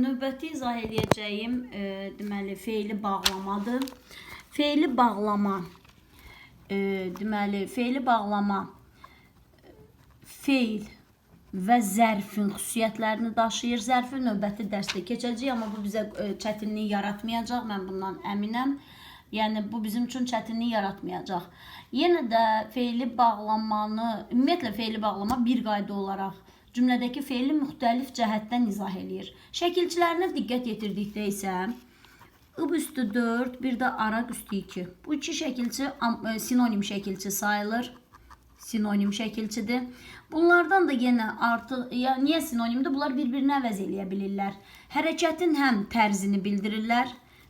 növbəti izah edəcəyim e, deməli feili bağlamadır. Feili bağlama e, deməli feili bağlama feil və zərfin xüsusiyyətlərini daşıyır. Zərfi növbəti dərsdə keçəcəyik, amma bu bizə e, çətinlik yaratmayacaq. Mən bundan əminəm. Yəni bu bizim üçün çətinlik yaratmayacaq. Yenə də feili bağlamanı, ümumiyyətlə feili bağlama bir qayda olaraq cümlədəki feili müxtəlif cəhətdən izah eləyir. Şəkilçilərinə diqqət yetirdikdə isə ıb üstü 4, bir də araq üstü 2. Bu iki şəkilçi e, sinonim şəkilçi sayılır. Sinonim şəkilçidir. Bunlardan da yenə artıq ya niyə sinonimdir? Bunlar bir-birini əvəz eləyə bilirlər. Hərəkətin həm tərzini bildirirlər,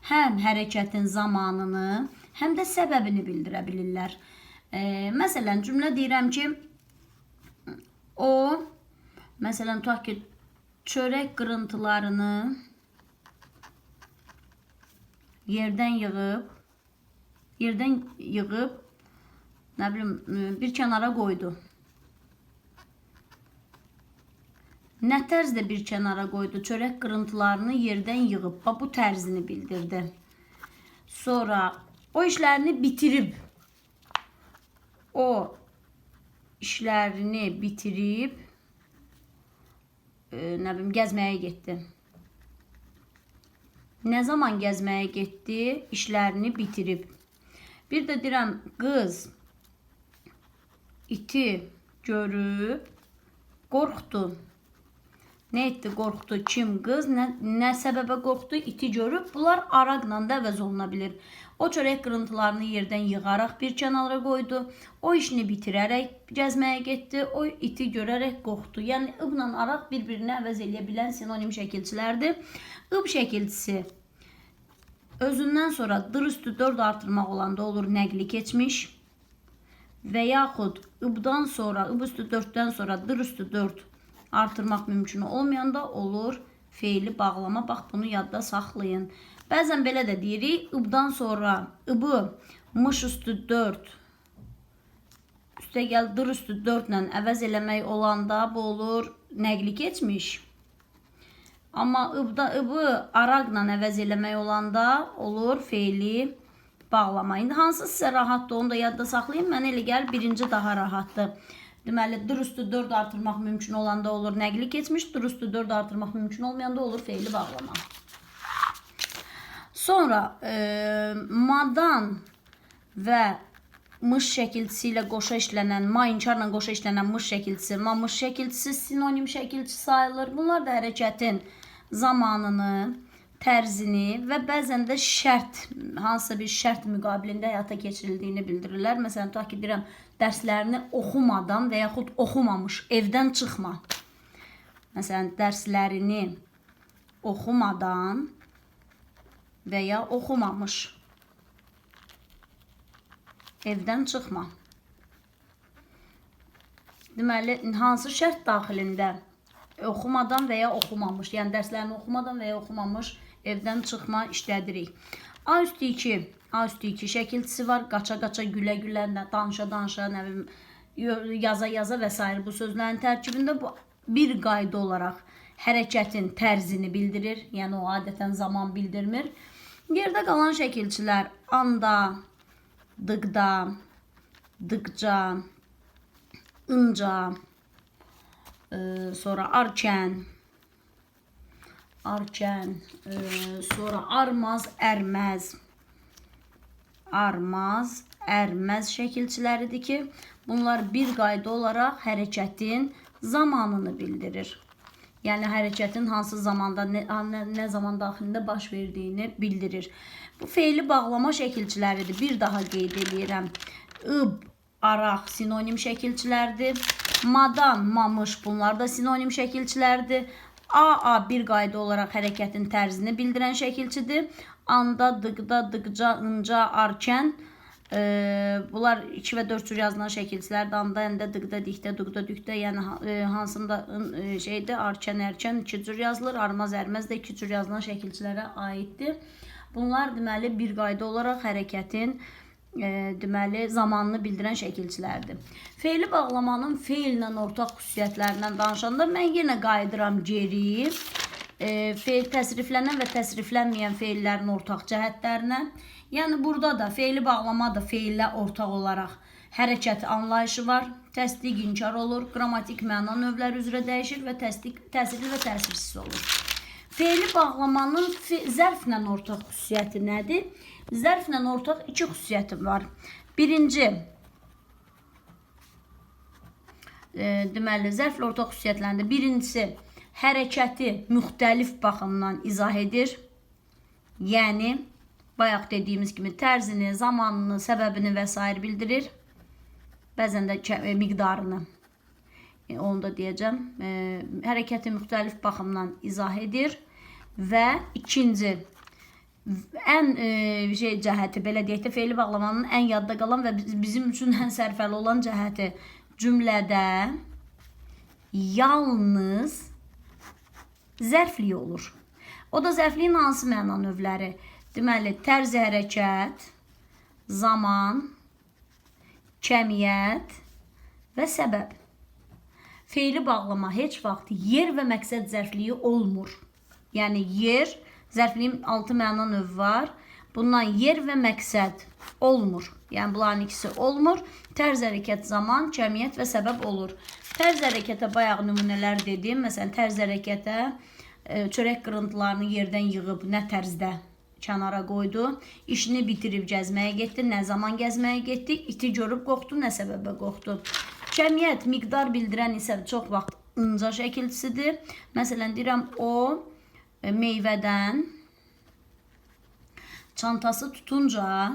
həm hərəkətin zamanını, həm də səbəbini bildirə bilirlər. E, məsələn, cümlə deyirəm ki, o Məsələn, tutaq ki, çörək qırıntılarını yerdən yığıb, yerdən yığıb, nə bilim, bir kənara qoydu. Nə tərzdə bir kənara qoydu? Çörək qırıntılarını yerdən yığıb. Bax, bu tərzini bildirdi. Sonra o işlərini bitirib. O işlərini bitirib nə bilim gəzməyə getdi. Nə zaman gəzməyə getdi? İşlərini bitirib. Bir də deyirəm qız iti görüb qorxdu. Nə etdi? Qorxdu. Kim? Qız nə, nə səbəbə qorxdu? İti görüb. Bunlar araqla da əvəz oluna bilir. O çörək qırıntılarını yerdən yığaraq bir kənara qoydu. O işini bitirərək gəzməyə getdi. O iti görərək qorxdu. Yəni ıbla araq bir-birini əvəz eləyə bilən sinonim şəkilçilərdir. Ib şəkilçisi özündən sonra dır üstü 4 artırmaq olanda olur nəqli keçmiş və yaxud ıbdan sonra, ıb üstü 4-dən sonra dır üstü 4 artırmaq mümkün olmayanda olur feili bağlama. Bax bunu yadda saxlayın. Bəzən belə də deyirik, ıbdan sonra ıbı mış üstü 4 üstə gəl dır üstü 4 ilə əvəz eləmək olanda bu olur nəqli keçmiş. Amma ıbda ıbı araqla əvəz eləmək olanda olur feili bağlama. İndi hansı sizə rahatdır onu da yadda saxlayın. Mənə elə gəlir birinci daha rahatdır. Deməli dır üstü 4 artırmaq mümkün olanda olur nəqli keçmiş, dır üstü 4 artırmaq mümkün olmayanda olur feili bağlama. Sonra e, madan və mış şəkilçisi ilə qoşa işlənən, ma qoşa işlənən mış şəkilçisi, ma mış şəkilçisi sinonim şəkilçi sayılır. Bunlar da hərəkətin zamanını, tərzini və bəzən də şərt, hansısa bir şərt müqabilində həyata keçirildiyini bildirirlər. Məsələn, tutaq ki, deyirəm, dərslərini oxumadan və yaxud oxumamış evdən çıxma. Məsələn, dərslərini oxumadan və ya oxumamış evdən çıxma. Deməli, hansı şərt daxilində oxumadan və ya oxumamış, yəni dərslərini oxumadan və ya oxumamış evdən çıxma işlədirik. A üstü 2, A üstü 2 şəkilçisi var. Qaça-qaça, gülə-gülə, danışa-danışa, nə bilim, yaza-yaza və s. bu sözlərin tərkibində bu bir qayda olaraq hərəkətin tərzini bildirir. Yəni o adətən zaman bildirmir. Yerdə qalan şəkilçilər anda, dıqda, dıqca, ınca, e, sonra arkən, arkən, e, sonra armaz, ərməz, armaz, ərməz şəkilçiləridir ki, bunlar bir qayda olaraq hərəkətin zamanını bildirir. Yəni hərəkətin hansı zamanda, nə, nə, zaman daxilində baş verdiyini bildirir. Bu feili bağlama şəkilçiləridir. Bir daha qeyd edirəm. Ib, araq sinonim şəkilçilərdir. Madan, mamış bunlar da sinonim şəkilçilərdir. AA bir qayda olaraq hərəkətin tərzini bildirən şəkilçidir. Anda, dıqda, dıqca, ınca, arkən e, bunlar 2 və 4 cür yazılan şəkilçilərdir. Anda, əndə, dıqda, dikdə, duqda, dükdə, yəni e, hansında ın- e, şeydə arkən, ərkən 2 cür yazılır. Armaz, ərməz də 2 cür yazılan şəkilçilərə aiddir. Bunlar deməli bir qayda olaraq hərəkətin e, deməli zamanını bildirən şəkilçilərdir. Feili bağlamanın feillə ortaq xüsusiyyətlərindən danışanda mən yenə qayıdıram geri. e, feil təsriflənən və təsriflənməyən feillərin ortaq cəhətlərinə. Yəni burada da feili bağlama da feillə ortaq olaraq hərəkət anlayışı var. Təsdiq inkar olur, qrammatik məna növləri üzrə dəyişir və təsdiq təsirli və təsirsiz olur. Feili bağlamanın fe zərflə ortaq xüsusiyyəti nədir? Zərflə ortaq iki xüsusiyyəti var. Birinci, e, deməli, zərflə ortaq xüsusiyyətlərində birincisi hərəkəti müxtəlif baxımdan izah edir. Yəni bayaq dediyimiz kimi tərzini, zamanını, səbəbini və bildirir. Bəzən də e, miqdarını. E, onu da deyəcəm. E, hərəkəti müxtəlif baxımdan izah edir və ikinci ən e, şey cəhəti belə deyək də feili bağlamanın ən yadda qalan və biz- bizim üçün ən sərfəli olan cəhəti cümlədə yalnız zərfliyi olur. O da zərfliyin hansı məna növləri? Deməli, tərzi hərəkət, zaman, kəmiyyət və səbəb. Feili bağlama heç vaxt yer və məqsəd zərfliyi olmur. Yəni yer, zərfliyin altı məna növü var. Bundan yer və məqsəd olmur. Yəni bunların ikisi olmur. Tərz hərəkət zaman, kəmiyyət və səbəb olur. Tərz hərəkətə bayaq nümunələr dedim. Məsələn, tərz hərəkətə e, çörək qırıntılarını yerdən yığıb nə tərzdə kənara qoydu. İşini bitirib gəzməyə getdi. Nə zaman gəzməyə getdi? İti görüb qorxdu, nə səbəbə qorxdu? Kəmiyyət, miqdar bildirən isə çox vaxt inca şəkilçisidir. Məsələn, deyirəm o e, meyvədən çantası tutunca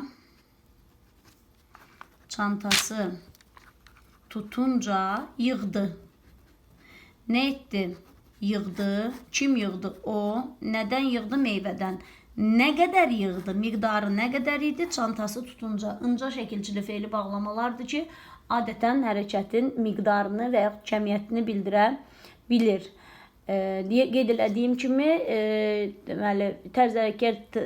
çantası tutunca yığdı. Ne etdi? Yığdı. Kim yığdı? O. Neden yığdı? Meyvədən. Nə qədər yığdı? Miqdarı nə qədər idi? Çantası tutunca. İnca şəkilçili feili bağlamalardır ki, adətən hərəkətin miqdarını və ya kəmiyyətini bildirə bilir. E, diye qeyd elədiyim kimi, e, deməli, tərz hərəkət e,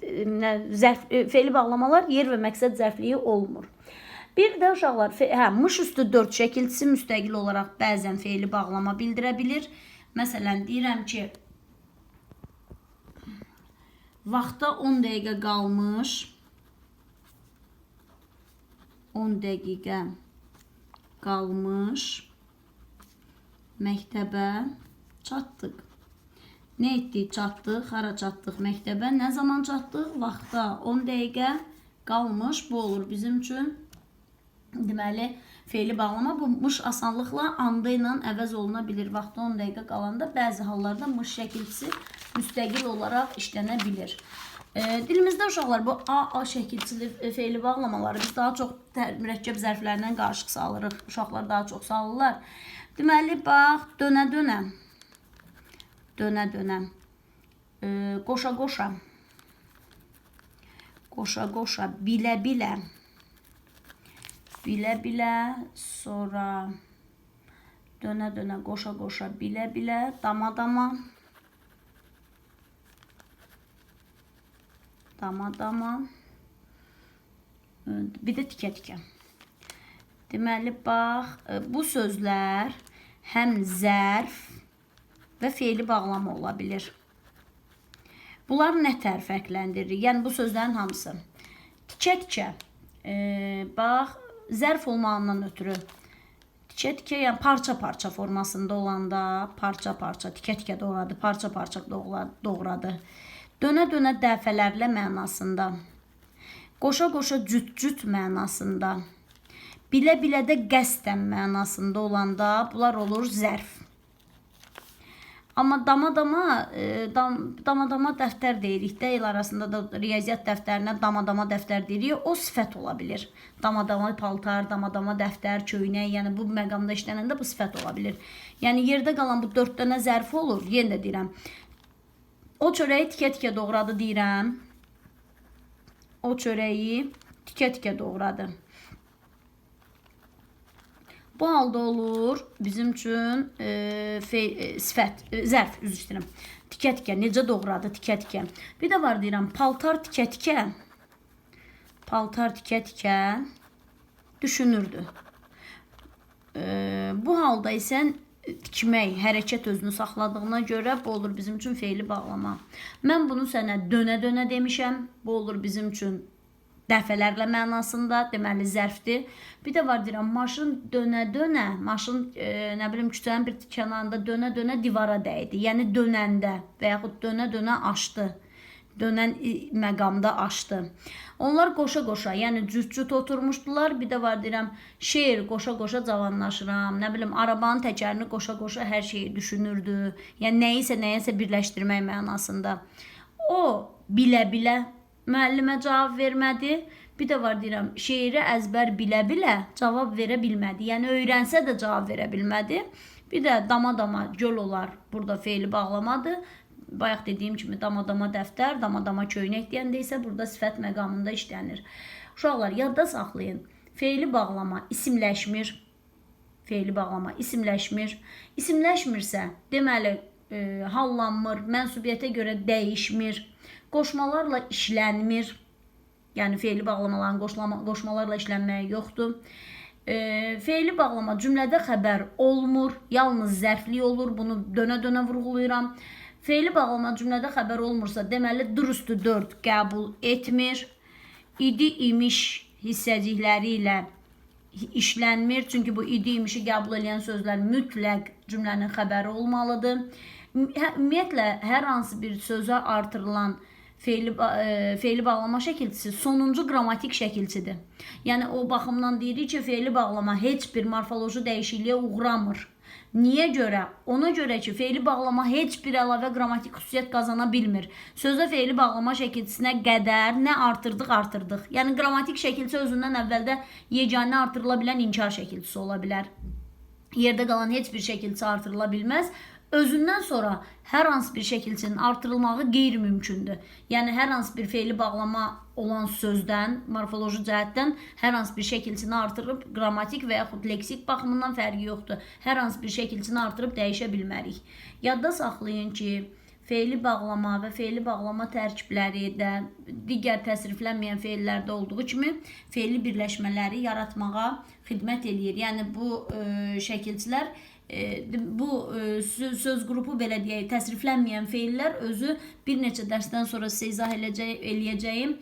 e, zərf feili bağlamalar yer və məqsəd zərfliyi olmur. Bir də uşaqlar, hə, mış üstü 4 şəkilçisi müstəqil olaraq bəzən feili bağlama bildirə bilir. Məsələn, deyirəm ki, vaxta 10 dəqiqə qalmış. 10 dəqiqə qalmış. Məktəbə çatdıq. Nə etdik? Çatdıq. Hara çatdıq? Məktəbə. Nə zaman çatdıq? Vaxta 10 dəqiqə qalmış. Bu olur bizim üçün Deməli, feili bağlama bu mış asanlıqla anda ilə əvəz oluna bilir. Vaxtı 10 dəqiqə qalanda bəzi hallarda mış şəkilçisi müstəqil olaraq işlənə bilir. E, dilimizdə uşaqlar bu AA şəkilçili e, feili bağlamaları biz daha çox mürəkkəb zərflərdən qarışıq salırıq. Uşaqlar daha çox salırlar. Deməli, bax, dönə-dönə. Dönə-dönə. E, qoşa-qoşa. Qoşa-qoşa, bilə-bilə. Bilə-bilə, sonra dönə-dönə, qoşa-qoşa, bilə-bilə, dama-dama. Dama-dama. Bir də tikə-tikə. Deməli, bax, e, bu sözlər həm zərf və feili bağlama ola bilir. Bunlar nə tər fərqləndirir? Yəni bu sözlərin hamısı. Tikə-tikə. E, bax, zərf olmağından ötürü tikə-tikə, yəni parça-parça formasında olanda parça-parça, tikə-tikə doğradı, parça-parça doğra- doğradı. Dönə-dönə dəfələrlə mənasında. Qoşa-qoşa cüt-cüt mənasında. Bilə-bilə də qəsdən mənasında olanda bunlar olur zərf. Amma dama-dama e, dam- dama-dama dəftər deyirik də, el arasında da riyaziyyat dəftərinə dama-dama dəftər deyirik. O sifət ola bilir. Dama-dama paltar, dama-dama dəftər, köynək, yəni bu məqamda işlənəndə bu sifət ola bilir. Yəni yerdə qalan bu 4 dənə zərfi olur. Yenə də deyirəm. O çörəyi tikə-tikə doğradı deyirəm. O çörəyi tikə-tikə doğradı. Bu halda olur bizim üçün e, fe, e, sifət, e, zərf, üzr istəyirəm. Tikə-tikə, necə doğradı tikə-tikə. Bir də var deyirəm, paltar tikə-tikə. Paltar tikə-tikə düşünürdü. E, bu halda isə tikmək, hərəkət özünü saxladığına görə bu olur bizim üçün feili bağlama. Mən bunu sənə dönə-dönə demişəm. Bu olur bizim üçün dəfələrlə mənasında, deməli zərfdir. Bir də var deyirəm, maşın dönə-dönə, maşın e, nə bilim küçənin bir kənarında dönə-dönə divara dəydi. Yəni dönəndə və yaxud dönə-dönə aşdı. Dönən i- məqamda aşdı. Onlar qoşa-qoşa, yəni cüt-cüt oturmuşdular. Bir də var deyirəm, şeir qoşa-qoşa cavanlaşıram. Nə bilim, arabanın təkərini qoşa-qoşa hər şeyi düşünürdü. Yəni nəyisə nəyəsə birləşdirmək mənasında. O bilə-bilə müəllimə cavab vermədi. Bir də var deyirəm, şeiri əzbər bilə-bilə cavab verə bilmədi. Yəni öyrənsə də cavab verə bilmədi. Bir də dama-dama göl olar. Burada feili bağlamadır. Bayaq dediyim kimi dama-dama dəftər, dama-dama köynək deyəndə isə burada sifət məqamında işlənir. Uşaqlar yadda saxlayın. Feili bağlama isimləşmir. Feili bağlama isimləşmir. İsimləşmirsə, deməli e, hallanmır, mənsubiyyətə görə dəyişmir, qoşmalarla işlənmir. Yəni feili bağlamaların qoşlama, qoşmalarla işlənməyi yoxdur. E, feili bağlama cümlədə xəbər olmur, yalnız zərfli olur. Bunu dönə-dönə vurğulayıram. Feili bağlama cümlədə xəbər olmursa, deməli dürüstü 4 qəbul etmir. İdi imiş hissəcikləri ilə işlənmir. Çünki bu idi imişi qəbul edən sözlər mütləq cümlənin xəbəri olmalıdır. Ümumiyyətlə hər hansı bir sözə artırılan feili e, feili bağlama şəkilçisi sonuncu qrammatik şəkilçidir. Yəni o baxımdan deyirik ki, feili bağlama heç bir morfoloji dəyişikliyə uğramır. Niyə görə? Ona görə ki, feili bağlama heç bir əlavə qrammatik xüsusiyyət qazana bilmir. Sözdə feili bağlama şəkilçisinə qədər nə artırdıq, artırdıq. Yəni qrammatik şəkilçi özündən əvvəldə yeganə artırıla bilən inkar şəkilçisi ola bilər. Yerdə qalan heç bir şəkilçi artırıla bilməz. Özündən sonra hər hansı bir şəkilçinin artırılmağı qeyri-mümkündür. Yəni hər hansı bir feili bağlama olan sözdən, morfoloji cəhətdən hər hansı bir şəkilçini artırıb qrammatik və yaxud leksik baxımından fərqi yoxdur. Hər hansı bir şəkilçini artırıb dəyişə bilmərik. Yadda saxlayın ki, feili bağlama və feili bağlama tərkibləri də digər təsriflənməyən feillərdə olduğu kimi feili birləşmələri yaratmağa xidmət eləyir. Yəni bu e, şəkilçilər bu e, sö- söz qrupu belə deyək, təsriflənməyən feillər özü bir neçə dərsdən sonra sizə izah eləcək, eləyəcəyim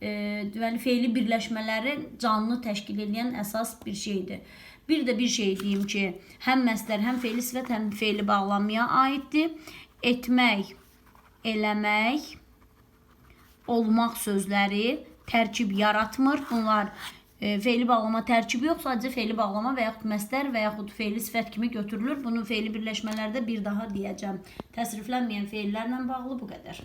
e, deməli feili birləşmələri canlı təşkil edən əsas bir şeydir. Bir də bir şey deyim ki, həm məsdər, həm feili sifət, həm feili bağlamaya aiddir. Etmək, eləmək, olmaq sözləri tərkib yaratmır. Bunlar e, feili bağlama tərkibi yox, sadəcə feili bağlama və yaxud məsdər və yaxud feili sifət kimi götürülür. Bunu feili birləşmələrdə bir daha deyəcəm. Təsriflənməyən feillərlə bağlı bu qədər.